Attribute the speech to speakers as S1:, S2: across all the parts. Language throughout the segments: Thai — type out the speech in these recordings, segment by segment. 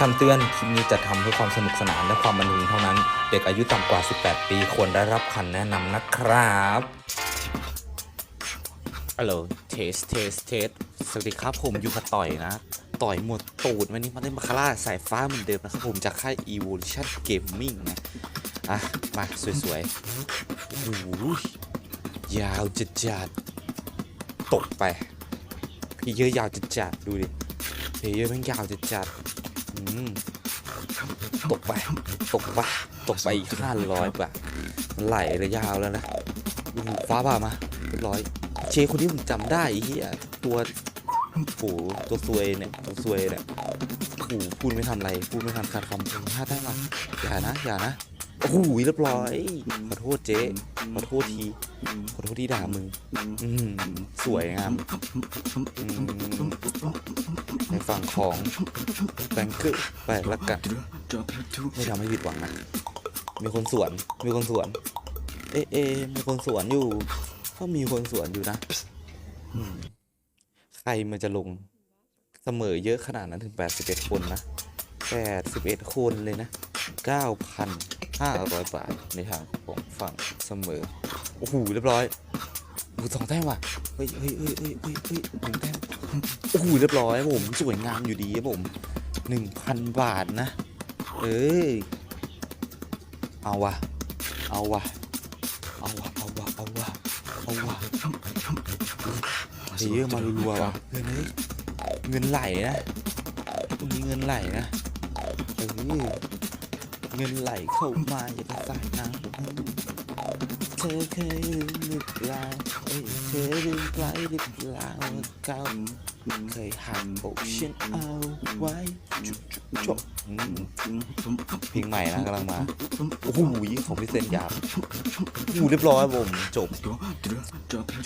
S1: คำเตือน คลิปนี้จะทำเพื่อความสนุกสนานและความบันเทิงเท่านั้น เด็กอายุต่ำกว่า 18 ปีควรได้รับคำแนะนำนะครับฮัลโหลเทส เทส เทส สวัสดีครับผมยู่กับต่อยนะ ต่อยหมดตูดวันนี้มาเล่นมาคาร่าสายฟ้าเหมือนเดิมนะครับผมจากค่าย Evolution Gaming นะ อะ มา สวยๆโอ้โหยาวจัดจัดๆตกไป พี่เยอะยาวจัดจัดๆดูดิ พี่เยอะแม่งยาวจัดจัดๆ ตกไป ตกไป ตกไปอีกห้าร้อยบาทมันไหลระยาวแล้วนะดูฟ้าบ่ามาเรียบร้อย เชคคนนี้ผมจำได้ไอ้เฮียตัวโอ้ตัวซวยเนี่ยตัวซวยเนี่ยโอ้โหพูดไม่ทันอะไร พูดไม่ทันขาดคำห้าได้ปะอย่านะ อย่านะโอ้โหเรียบร้อย ขอโทษเจ๊ขอโทษที ขอโทษที่ด่ามึงอืมสวยงามอืมใน ฝั่งของแบงเกอร์ไปละกันไม่ทำให้ผิดหวังนะมีคนสวนมีคนสวน เอ๊ะเอมีคนสวนอยู่ก็มีคนสวนอยู่นะใครมันจะลงเสมอเยอะขนาดนั้นถึง 81 คนนะ 81 คนเลยนะ 9,500 บาทในทางของฝั่งเสมอ โอ้โห เรียบร้อยโอ้สองแต้มว่ะ เฮ้ยเฮ้ยเฮ้ยเฮ้ยเฮ้ยเฮ้ยหนึ่งแต้ม โอ้โหเรียบร้อยผมสวยงามอยู่ดีครับผมหนึ่งพันบาทนะ เอ้ยเอาวะเอาวะเอาวะเอาวะเอาวะเอาวะเฮ้ยมารัวๆว่ะเพื่อนเฮ้เงินไหลนะมีเงินไหลนะเออเงินไหลเข้ามาอย่าไปใสาดน้ำ เธอเคยลืมหรือเปล่าเอ้ยเธอลืมไปหรือเปล่าว่าเก่าเคยหักอกฉันเอาไว้จุ๊บจุ๊บจุ๊บอืมเพลงใหม่นะกำลังมา โอ้โหของพี่เซนหยาบโอ้โหเรียบร้อยผมจบ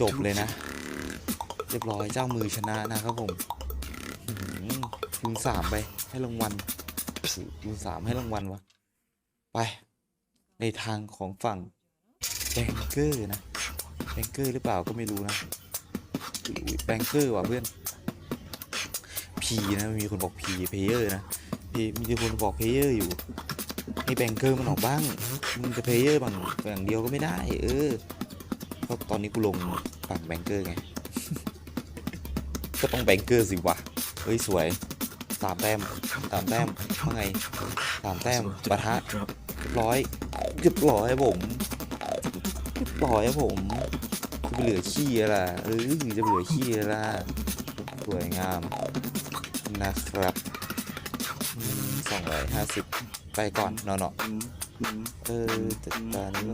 S1: จบเลยนะ เรียบร้อยเจ้ามือชนะนะครับผมอื้อหือคูณสามไป ให้รางวัลคูณสามให้รางวัลวะ ไป ในทางของฝั่ง แบงเกอร์นะแบงเกอร์หรือเปล่าก็ไม่รู้นะแบงเกอร์ว่ะเพื่อนพีนะมีคนบอกพีเพเยอร์นะพีมีคนบอกเพเยอร์อยู่ให้แบงเกอร์มันออกบ้างมึงจะเพเยอร์บางอย่างเดียวก็ไม่ได้ เออเพราะตอนนี้กูลงฝั่งแบงเกอร์ไงก็ต้องแบงเกอร์สิวะเฮ้ยสวยสามแต้มสามแต้มว่าไงสามแต้มปะทะร้อยเรียบร้อยผม เรียบร้อยครับผมจะเหลือขี้อะไรล่ะเออจะเหลือขี้ล่ะสวยงามนะครับสองร้อยห้าสิบไปก่อนเนาะเนาะเออจัดการนี้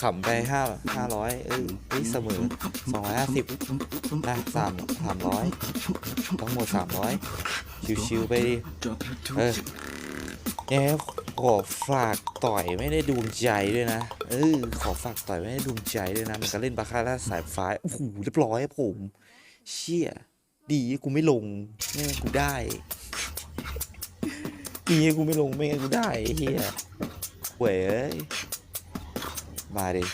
S1: ขำๆไปห้าห้าร้อยเออเฮ้ยเสมอสองร้อยห้าสิบนะสามสามร้อยทั้งหมดสามร้อยชิวๆไปดิเออเนี่ย ขอฝากต่อยไม่ได้ดวงใจด้วยนะ เออ ขอฝากต่อยไม่ได้ดวงใจด้วยนะ มันก็เล่นบาคาร่าสายฟ้าโอ้โหเรียบร้อยครับผม เชี่ย ดีกูไม่ลงไม่งั้นกูได้ ดีกูไม่ลงไม่งั้นกูได้เฮียเว้ยมาดิ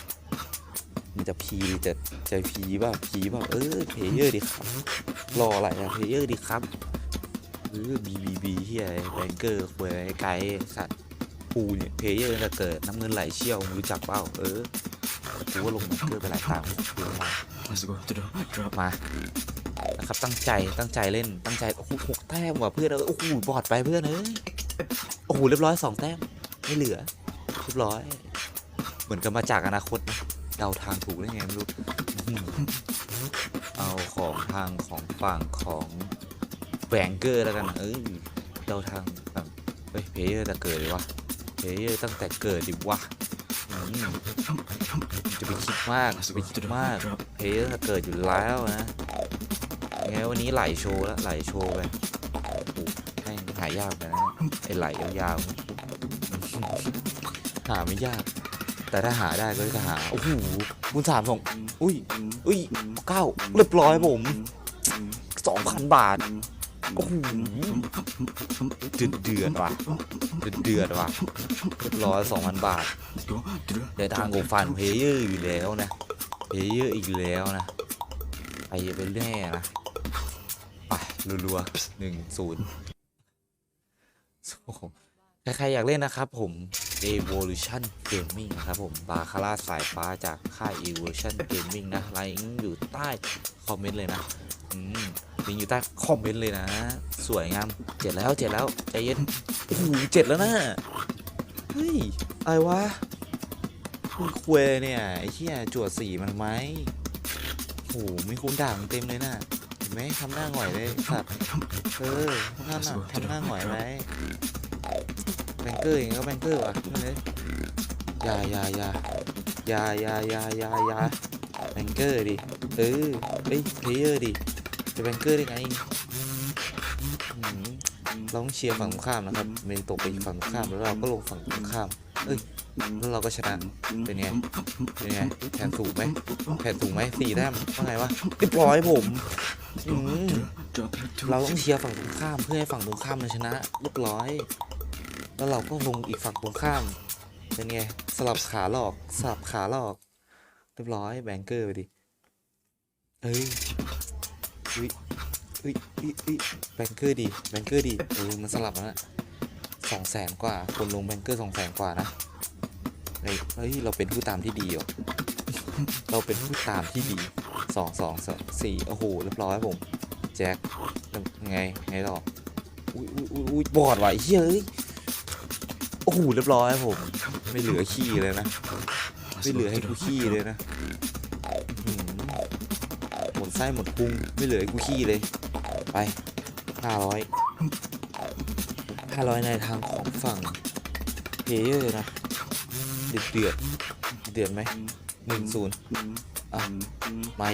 S1: มันจะพีจะจะพีป่ะพีป่ะเออเพเยอร์ดิครับรออะไรอะเพเยอร์ดิครับเออบีบีบีที่ไอ้แบงเกอร์ควยไอ้ไกด์สัตว์ กูเนี่ยเพเยอร์จะเกิดน้ำเงินไหลเชี่ยวมึงรู้จักเปล่าเออกูว่าลงแบงเกอร์ไปหลายตังค์เดี๋ยวมามานะครับตั้งใจตั้งใจเล่นตั้งใจโอ้โหหกแต้มว่ะเพื่อนเออโอ้โหบอดไปเพื่อนเอ้ยโอ้โหเรียบร้อยสองแต้มไม่เหลือเรียบร้อย เหมือนกับมาจากอนาคตนะเดาทางถูกได้ไงไม่รู้อื้อหือเอาของทางของฝั่งของแบงเกอร์แล้วกันนะเอ้ยเดาทางฝั่งเฮ้ยเพเยอร์แต่เกิดเลยวะ เพเยอร์ตั้งแต่เกิดดิวะอืมจะไปคิดมากจะไปคิดมากเพเยอร์แต่เกิดอยู่แล้วนะไงวันนี้ไหลโชว์แล้วไหลโชว์ไปโอ้โหแม่งหายากไปนะไอไหลยาวๆหาไม่ยาก แต่ถ้าหาได้ก็จะหาโอ้โหบุญสามสองอุ้ยอุ้ยเก้าเรียบร้อยผมสองพันบาท โอ้โหเดือดเดือดว่ะเดือดเดือดว่ะร้อยสองพันบาทเดี๋ยวทางกูฟันเพเยอร์อยู่แล้วนะเพเยอร์อีกแล้วนะไปไปแน่นะไปรัวๆหนึ่งศูนย์โอ้โหใครๆอยากเล่นนะครับผม Evolution Gaming ครับผม บาคาร่าสายฟ้าจากค่าย Evolution Gaming นะไลน์อยู่ใต้คอมเมนต์เลยนะ อืม ลิงก์อยู่ใต้คอมเมนต์เลยนะ สวยงามเจ็ดแล้วเจ็ดแล้วใจเย็นโอ้โหเจ็ดแล้วนะเฮ้ยอะไรวะคุณควยเนี่ยไอ้เหี้ยจวดสีมันไหมโอ้โหมีคุณด่างเต็มเลยนะเห็นไหมทำหน้าหงอยเลยสัตว์เออนั่นน่ะทำหน้าหงอยไหมแบงเกอร์เองก็แบงเกอร์ว่ะนั่นเลยยายายายายายายายาแบงเกอร์ดิเออเฮ้ยเพลเยอร์ดิ จะแบงเกอร์ได้ไงเราต้องเชียร์ฝั่งตรงข้ามนะครับ เมนตกไปฝั่งตรงข้ามแล้วเราก็ลงฝั่งตรงข้าม เอ้ยแล้วเราก็ชนะเป็นไงเป็นไงแผนถูกไหมแผนถูกไหมสี่แต้มว่าไงวะเรียบร้อยผมอืมเราต้องเชียร์ฝั่งตรงข้ามเพื่อให้ฝั่งตรงข้ามมันชนะเรียบร้อย แล้วเราก็ลงอีกฝั่งตรงข้ามเป็นไงสลับขาหลอกสลับขาหลอก เรียบร้อยแบงเกอร์ไปดิเอ้ย เฮ้ยเฮ้ยเฮ้ยเฮ้ยแบงเกอร์ดิแบงเกอร์ดิเออมันสลับแล้วนะสองแสนกว่าคนลงแบงเกอร์สองแสนกว่านะเฮ้ยเฮ้ยเราเป็นผู้ตามที่ดีเหรอเราเป็นผู้ตามที่ดีสองสองสี่โอ้โหเรียบร้อยผมแจ็คไงไงต่ออุ้ยอุ้ยอุ้ยอุ้ยบอดว่ะไอ้เฮ้ยโอ้โหเรียบร้อยผม ไม่เหลือขี้เลยนะ ไม่เหลือให้กูขี้เลยนะ ไส้หมดพุงไม่เหลือกูขี้เลย ไปห้าร้อยห้าร้อยในทางของฝั่งเพเยอร์นะ เดือดเดือดเดือดไหมหนึ่งศูนย์อะไม่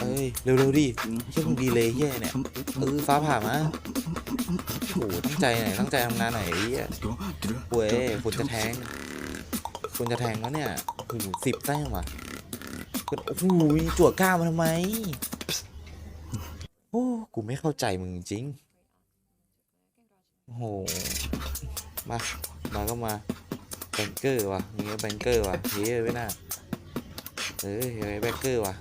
S1: เอ้ย เร็วๆดิเชื่อมึงดีเลยเฮียเนี่ยเออฟ้าผ่ามาโอ้ตั้งใจหน่อยตั้งใจทำงานหน่อยไอ้เฮียเว้ยคุณจะแทงคุณจะแทงแล้วเนี่ยโอ้โหสิบแต้มว่ะ โอ้โหจั่วก้าวมาทำไม โอ้ กูไม่เข้าใจมึงจริง โอ้โห มา มาก็มาแบงเกอร์ว่ะมีแบงเกอร์ว่ะเฮ้ยไว้หน้าเออเฮ้ยแบงเกอร์ว่ะ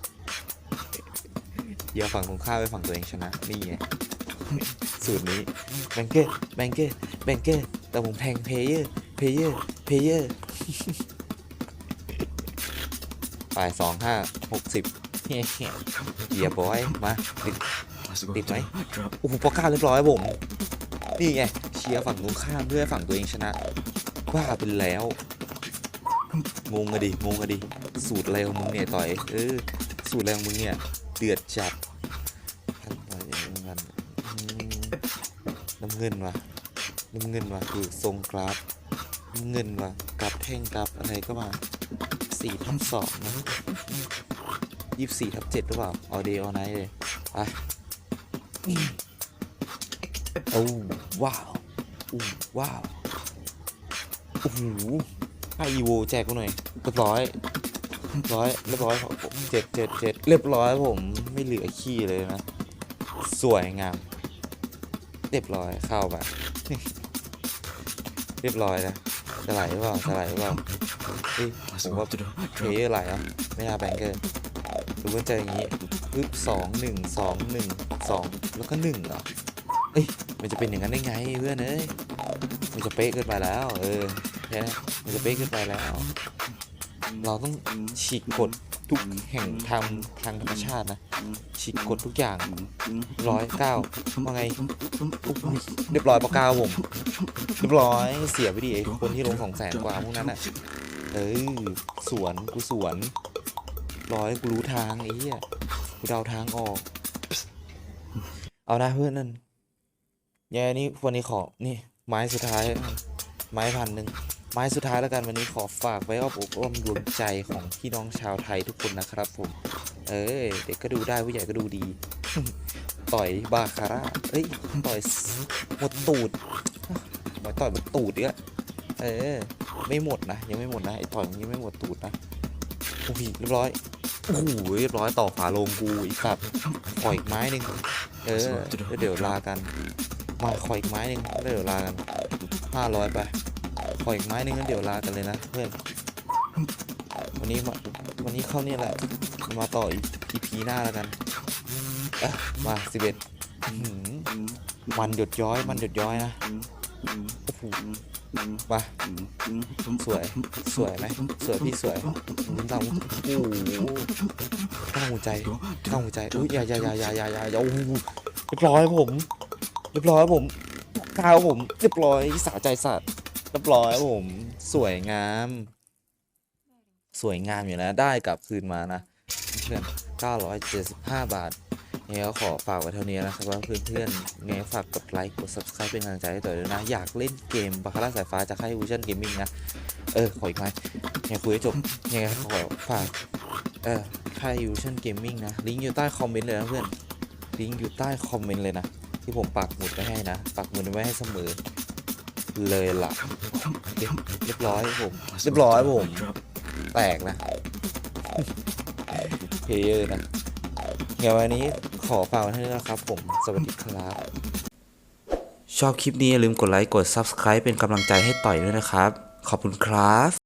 S1: เดี๋ยวฝั่งตรงข้าไปฝั่งตัวเองชนะ นี่ไง สูตรนี้แบงเกอร์แบงเกอร์แบงเกอร์แต่ผมแทงเพเยอร์เพเยอร์เพเยอร์ ฝ่ายสองห้าหกสิบเฮ้ยเกียบบอยมาติดติดไหมโอ้โหปอก้าเรียบร้อยผมนี่ไงเชียร์ฝั่งตรงข้ามเพื่อฝั่งตัวเองชนะว่าไปแล้วงงอะดิงงอะดิสูตรอะไรของมึงเนี่ยต่อยเออสูตรอะไรของมึงเนี่ยเดือดจัดพันอะไรอย่างเงี้ยอืมน้ำเงินวะน้ำเงินวะคือทรงกราฟน้ำเงินวะกราฟแท่งกราฟอะไรก็มา สี่ทับสองนะยี่สี่ทับเจ็ดหรือเปล่าเอเดย์เอไนท์เลยไปโอ้ว้าวอู้ว้าวโอ้โหให้อีโวแจกกูหน่อยเรียบร้อยเรียบร้อยเรียบร้อยผมเจ็ดเจ็ดเจ็ดเรียบร้อยผมไม่เหลือขี้เลยนะ สวยงาม เรียบร้อยเข้ามาเรียบร้อยนะจะไหลหรือเปล่าจะไหลหรือเปล่า เฮ้ยผมว่าเพย์ไหลอะไม่น่าแบงเกอร์ดูว่าจะอย่างงี้ปึ๊บสองหนึ่งสองหนึ่งสองแล้วก็หนึ่งเหรอเอ้ยมันจะเป็นอย่างนั้นได้ไงเพื่อนเอ้ยมันจะเป๊ะเกินไปแล้ว เออแค่นั้นมันจะเป๊ะเกินไปแล้ว เราต้องฉีกกฎทุกแห่งทางทางธรรมชาตินะฉีกกฎทุกอย่างร้อยเก้าว่าไงอุ๊ยเรียบร้อยปะเก้าผมเรียบร้อยเสียไปดิไอ้คนที่ลงสองแสนกว่าพวกนั้นอะ เออสวนกูสวนร้อยกูรู้ทางไอ้เหี้ยกูเดาทางออก เอานะเพื่อนนั่นยังไงนี่วันนี้ขอนี่ ไม้สุดท้าย ไม้พันหนึ่งไม้สุดท้ายแล้วกันวันนี้ขอฝากไว้อ้อมอกอ้อมดวงใจของพี่น้องชาวไทยทุกคนนะครับผม เอ้ยเด็กก็ดูได้ผู้ใหญ่ก็ดูดี ต่อยบาคาร่าเอ้ยต่อยหมดตูดหมอยต่อยหมดตูดเนี่ยเออ ไม่หมดนะ ยังไม่หมดนะไอ้ต่อยมันยังไม่หมดตูดนะโอ้โหเรียบร้อยโอ้โหเรียบร้อยต่อฝาโลงกูอีกครับขออีกไม้หนึ่งเออเดี๋ยวลากัน มาขออีกไม้หนึ่งเดี๋ยวลากันห้าร้อยไปขออีกไม้หนึ่งแล้วเดี๋ยวลากันเลยนะเพื่อนวันนี้มาวันนี้เข้าเนี่ยแหละมาต่ออีกอีพีหน้าแล้วกันมาสิบเอ็ดมันหยดย้อยมันหยดย้อยนะโอ้โห มาสวย สวยไหมสวยพี่สวยลุ้นตามโอ้โหข้างหัวใจข้างหัวใจอุ้ยอย่าอย่าอย่าอย่าอย่าอย่าอย่าโอ้โหเรียบร้อยผมเรียบร้อยผมกาผมเรียบร้อยสะใจสัตว์เรียบร้อยผม สวยงาม สวยงามอยู่นะได้กลับคืนมานะเพื่อน975 บาท เนี่ยก็ขอฝากไว้เท่านี้นะครับว่าเพื่อนๆไงฝากกดไลค์กด subscribe เป็นกำลังใจให้ต่อยด้วยนะ อยากเล่นเกมบาคาร่าสายฟ้าจากค่าย Vision Gaming นะ เออ ขออีกไหมเนี่ยคุยให้จบยังไงขอฝากเออค่าย Vision Gaming นะ ลิงก์อยู่ใต้คอมเมนต์เลยนะเพื่อน ลิงก์อยู่ใต้คอมเมนต์เลยนะ ที่ผมปักหมุดไว้ให้นะปักหมุดไว้ให้เสมอ เลยล่ะเรียบร้อยผมเรียบร้อยผมแตกนะเพเยอร์นะเดี๋ยวันนี้ ขอฝากไว้ให้ด้วยนะครับผม สวัสดีครับ ชอบคลิปนี้อย่าลืมกดไลค์ กด Subscribe เป็นกำลังใจให้ต่อยด้วยนะครับ ขอบคุณครับ